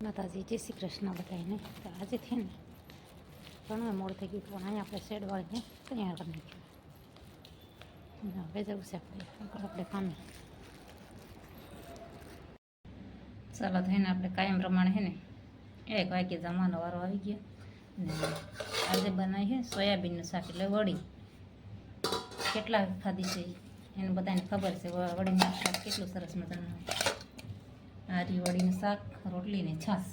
માતાજી, જય શ્રી કૃષ્ણ બધાને આજે છે ને ઘણું મોડ થઈ ગયું પણ અહીંયા આપણે શેડ વાળીને તૈયાર કરી નાખ્યું હવે જવું છે આપણે આપણે કામે. ચાલો થઈને આપણે કાયમ પ્રમાણે છે ને એક વાગ્યે જમવાનો વારો આવી ગયો. ને આજે બનાવી છે સોયાબીનનું શાક એટલે વડી. કેટલા ખાધી છે? એને બધાને ખબર છે વડીનું શાક કેટલું સરસ મજાનું આરી વડીનું શાક રોટલી ને છાશ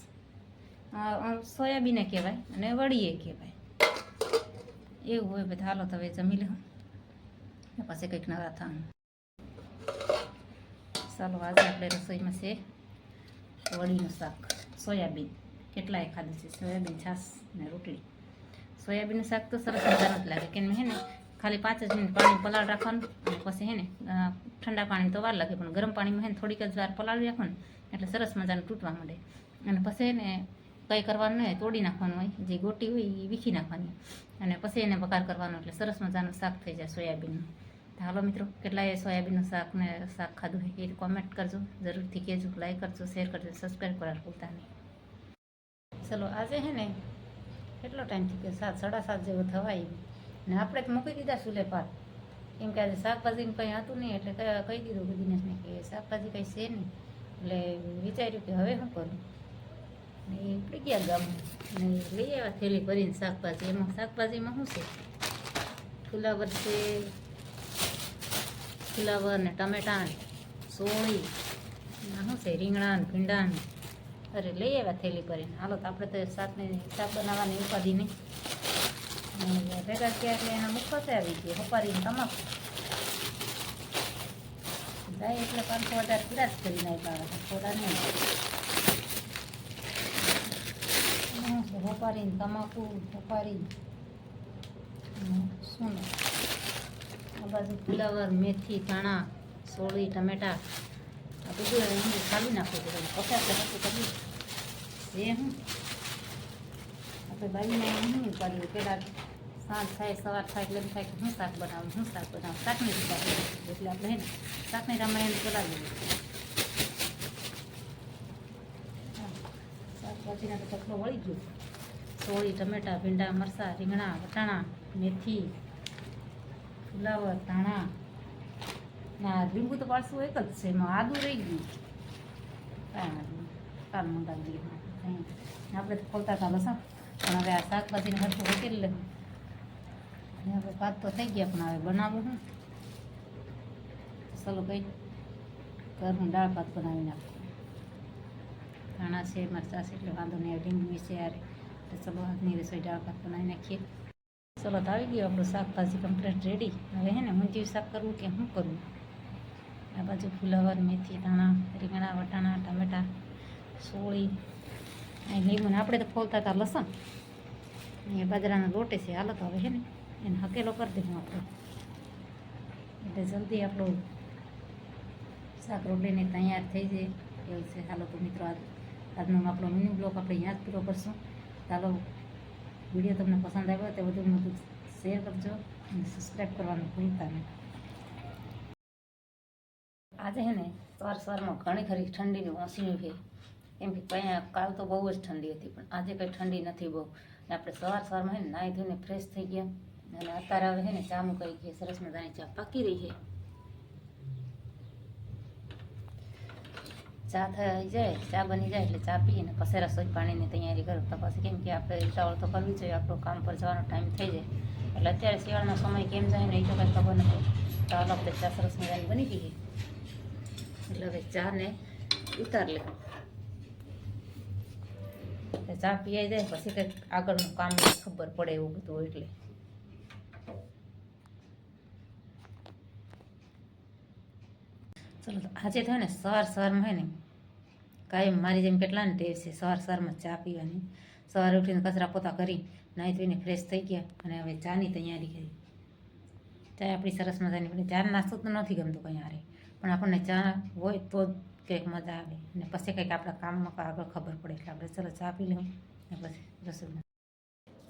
સોયાબીને કહેવાય અને વડીએ કહેવાય. એવું હોય બધા. હાલો તો હવે જમી લો. પછી કંઈક નવા થવાનું ચાલો, આજે આપણે રસોઈમાં છે વડીનું શાક. સોયાબીન. કેટલાય ખાધું છે? સોયાબીન છાશ ને રોટલી. સોયાબીનનું શાક તો સરસ મજાનું જ લાગે. કેમ હે ને? ખાલી પાંચ જ મિનિટ પાણી પલાળ રાખવાનું, અને પછી હે ને ઠંડા પાણી તો વાર લાગે, પણ ગરમ પાણીમાં હે ને થોડીક જ વાર પલાળી ને એટલે સરસ મજાનું તૂટવા માંડે. અને પછી એને કંઈ કરવાનું નહીં, તોડી નાખવાનું હોય, જે ગોટી હોય એ વીખી નાખવાની. અને પછી એને વઘાર કરવાનો, એટલે સરસ મજાનું શાક થઈ જાય સોયાબીનનું. હાલો મિત્રો, કેટલાય સોયાબીનનું શાક ને શાક ખાધું હોય એ કોમેન્ટ કરજો, જરૂરથી કહેજો, લાઈક કરજો, શેર કરજો, સબસ્ક્રાઈબ કરવા ભૂલતા ચલો, આજે હે ને કેટલો ટાઈમ થઈ સાત, સાડા સાત જેવો થવાય ને આપણે તો મૂકી દીધા ચૂલે પાર કેમ કે આજે શાકભાજીનું કંઈ હતું નહીં, એટલે કહી દીધું દિનેશને કે શાકભાજી કંઈ છે નહીં. એટલે વિચાર્યું કે હવે શું કરું. ને એ ઉપડી ગયા ગામમાં. ને લઈ આવ્યા થેલી ભરીને શાકભાજી. એમાં શાકભાજીમાં શું છે? ફુલાવર છે, ફુલાવર ને ટમેટા સોળી. શું છે? રીંગણા ને ભીંડા ને. અરે લઈ આવ્યા થેલી ભરીને. હાલો તો આપણે તો શાકને શાક બનાવવાની ઉપાધિ નહીં. અને ભેગા થયા એટલે એના મુખતે આવી ગયો હપારીને તમાકુ. જાય એટલે પાંચસો હજાર પૂરા જ કરી નાખ્યા થોડા નહીં. હોપારીને તમાકુ, હોપારી. શું આ બાજુ ફુલાવર, મેથી, ધાણા, સોળી, ટમેટા. આ બધું ઊંધું ખાલી નાખવું પડે પચાસ ટકા કરી એ હું. આપણે બાજુમાં હું કર્યું પેલા સાંજ થાય, સવાર થાય એટલે એમ થાય કે હું શાક બનાવું, હું શાક બનાવું. શાકની રીતા એટલે આપણે હે ને, શાકની રામાયણ ચલાવી શાકભાજીના તો ચકલો વળી ગયો. સોળી, ટમેટા, ભીંડા, મરચાં, રીંગણા, વટાણા, મેથી, ફુલાવર, ધાણા. ના લીંબુ તો પાડશું એક જ છે, એમાં આદું રહી ગયું. કાંઈ કાલ મંગાવી દઈએ આપણે તો ખોલતા હતા લસણ પણ હવે આ શાકભાજીને હરખું વકેલી લે હવે ભાત તો થઈ ગયા, પણ હવે બનાવું હું. ચલો કંઈ ઘરનું દાળ ભાત બનાવી નાખું. ધાણા છે, મરચાં છે, એટલે વાંધો નહીં લીંબુ છે યારે એટલે ચલો આજની રસોઈ દાળ ભાત બનાવી નાખીએ. ચલો તો આવી ગયું, આપણું શાકભાજી કમ્પ્લીટ રેડી હવે હે ને ઊંધિયું શાક કરવું કે શું કરવું આ બાજુ ફુલાવર, મેથી, ધાણા, રીંગણા, વટાણા, ટામેટા, સોળી, અહીં લીંબુ આપણે તો ફોલતા હતા લસણ. અહીંયા બાજરાના લોટે છે હાલત હવે હે ને. એને હકેલો કરી દીધો આપણો. એટલે જલ્દી આપણું શાક રોટલીને તૈયાર થઈ જાય. એવું છે. હાલો તો મિત્રો, આજ આજનો આપણો મિની બ્લોક આપણે જ પૂરો કરશું. ચાલો વીડિયો તમને પસંદ આવ્યો તો વધુ વધુ શેર કરજો અને સબસ્ક્રાઈબ કરવાનું ભૂલતા નહીં. આજે હે ને, સવાર સવારમાં ઘણી ખરી ઠંડીની ઓસણ્યું છે. કેમ કે કંઈ કાલ તો બહુ જ ઠંડી હતી, પણ આજે કંઈ ઠંડી નથી બહુ. આપણે સવાર સવારમાં ને, નાહી ધોઈને ફ્રેશ થઈ ગયા. અને અત્યારે હવે હે ને ચા મુકાઈ ગઈ સરસ મજાની ચા. પાકી રહી છે. ચા થઈ જાય, ચા બની જાય એટલે ચા પીએ ને પછી રસોઈ પાણીની તૈયારી કરું. તો પછી કેમ કે આપણે ઉતાવળ તો કરવી જોઈએ, આપણું કામ પર જવાનો ટાઈમ થઈ જાય. એટલે અત્યારે શિયાળાનો સમય કેમ જાય ને એ તો કંઈ ખબર નથી. તો હાલો આપણે ચા સરસ મજાની બની ગઈ છે. એટલે હવે ચા ને ઉતાર લે એટલે ચા પીવાઈ જાય, પછી કંઈક આગળનું કામ ખબર પડે એવું બધું હોય એટલે. ચલો આજે થયો ને સવાર સવારમાં હોય ને, કાયમ મારી જેમ કેટલા ને ટેવ છે, સવાર સવારમાં ચા પીવાની. સવારે ઉઠીને કચરા પોતા કરી, નાહી ધોઈને ફ્રેશ થઈ ગયા અને હવે ચાની તૈયારી કરી. ચા આપણી સરસ મજાની પડે ચા નાસ્તો તો નથી ગમતો કંઈ હારે, પણ આપણને ચા હોય તો જ કંઈક મજા આવે. અને પછી કંઈક આપણા કામમાં આગળ ખબર પડે એટલે આપણે ચલો ચા પી લઉં ને પછી રસોઈ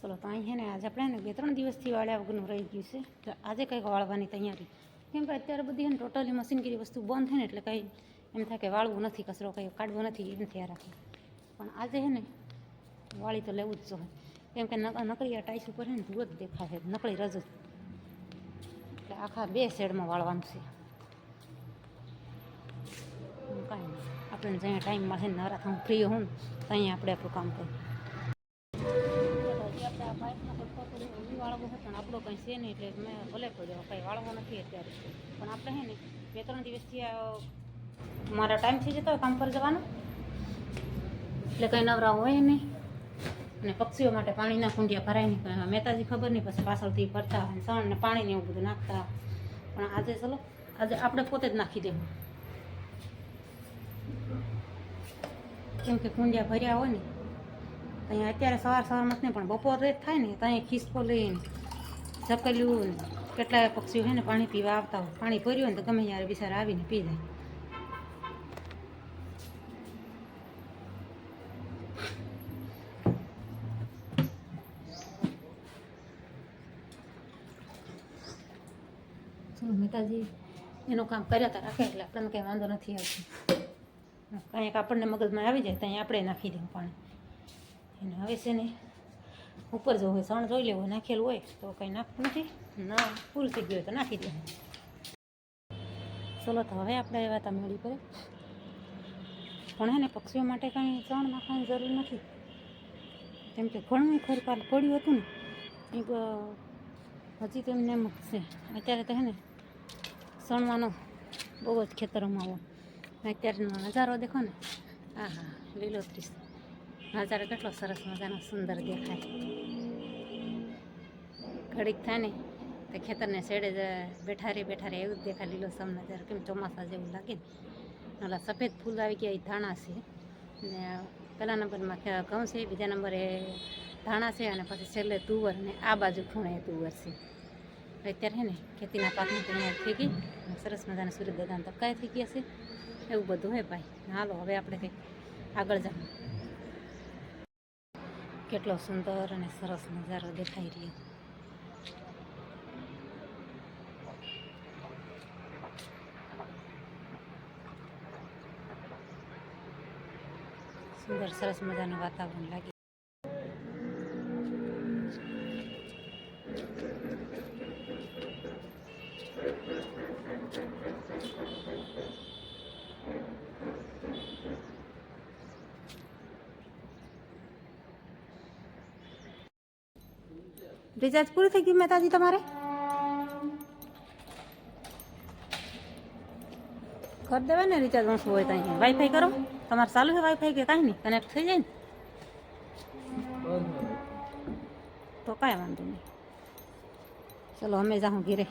ચલો, તો અહીં છે ને આજે આપણે ને બે ત્રણ દિવસથી વાળ્યા વગરનું રહી ગયું છે. તો આજે કંઈક વાળવાની તૈયારી. કેમ કે અત્યારે બધી છે ને ટોટલી મશીનગીરી વસ્તુ બંધ થાય ને એટલે કંઈ એમ થાય કે વાળવું નથી, કચરો કંઈ કાઢવો નથી, એમ થયા રાખે. પણ આજે છે ને, વાળી તો લેવું જ જોઈએ કેમ કે નક- નકરી આ ટાઈસ ઉપર છે ને ધૂળ જ દેખાય છે, નકળી રજ એટલે આખા બે શેડમાં વાળવાનું છે. કાંઈ નહીં. આપણને જ્યાં ટાઈમ મળે ને નવરા હું ફ્રી હોઉં ત્યાં આપણે આપણું કામ કરીએ. વાળવું છે પણ આપણો કંઈ છે નહીં એટલે મેં ભલે પડ્યો કંઈ વાળવો નથી અત્યારે. પણ આપણે છે ને બે ત્રણ દિવસથી મારા ટાઈમ થઈ જતો હોય કામ પર જવાનો. એટલે કંઈ નવરા હોય નહીં. અને પક્ષીઓ માટે પાણીના કુંડિયા ભરાય નહીં. મહેતાજી ખબર નહીં પછી પાછળથી ભરતા અને સણ ને પાણી ને એવું બધું નાખતા પણ આજે ચલો, આજે આપણે પોતે જ નાખી દેવું. કેમ કે કુંડિયા ભર્યા હોય ને અહીંયા અત્યારે સવાર સવારમાં નહીં પણ બપોરે જ થાય ને ત્યાં ખિસકો લઈને ઝકલ્યું ને કેટલાય પક્ષીઓ છે ને પાણી પીવા આવતા હોય. પાણી ભર્યું હોય ને તો ગમે ત્યારે બિચારા આવીને પી જાય. મહેતાજી એનું કામ કર્યા હતા રાખે એટલે આપણને કંઈ વાંધો નથી આવતો. કાંઈક આપણને મગજમાં આવી જાય ત્યાં આપણે નાખી દઉં પાણી. એને હવે છે ને ઉપર જો હોય, સણ જોઈ લેવું, નાખેલું હોય, તો કંઈ નાખવું નથી. ના, ફૂલ થઈ ગયું તો નાખી દે. ચલો તો હવે આપણે આવ્યા હતા મેળી પર પણ હે ને, પક્ષીઓ માટે કાંઈ ચણ નાખવાની જરૂર નથી. કેમ કે ઘણું ખરપાલ પડ્યું હતું ને એક હજી તો એમને એમ છે અત્યારે તો હે ને, સણવાનો બહુ જ ખેતરોમાં આવો અત્યારનો નજારો દેખો ને. હા હા લીલોતરી નજારો કેટલો સરસ મજાનો સુંદર દેખાય. ઘડીક થાય ને તો ખેતરને જ બેઠા રે બેઠા રે એવું જ દેખાય લીલો સમ નજારો કેમ ચોમાસા જેવું લાગે ને. ઓલા સફેદ ફૂલ આવી ગયા એ ધાણા છે. ને પહેલા નંબરમાં ઘઉં છે, બીજા નંબરે ધાણા છે અને પછી છેલ્લે તુવર ને આ બાજુ ખૂણે તુવર છે. અત્યારે ને ખેતીના પાકની તૈયાર થઈ ગઈ સરસ મજાના સૂર્ય દાદાને તપકાય થઈ ગયા છે. એવું બધું હે ભાઈ. હાલો, હવે આપણે કંઈક આગળ જાવ કેટલો સુંદર અને સરસ નજારો દેખાઈ રહ્યો. સુંદર સરસ મજાનું વાતાવરણ લાગે રિચાર્જ પૂરું થઈ ગયું મહેતાજી તમારે? કરી દેવાય ને રિચાર્જ ઓછું હોય ત્યાં વાઈફાઈ કરો. તમારે ચાલુ છે વાઈફાઈ કે કાંઈ નહીં? કનેક્ટ થઈ જાય ને? તો કાંઈ વાંધો નહીં. ચલો, અમે જાઉં ઘીરે.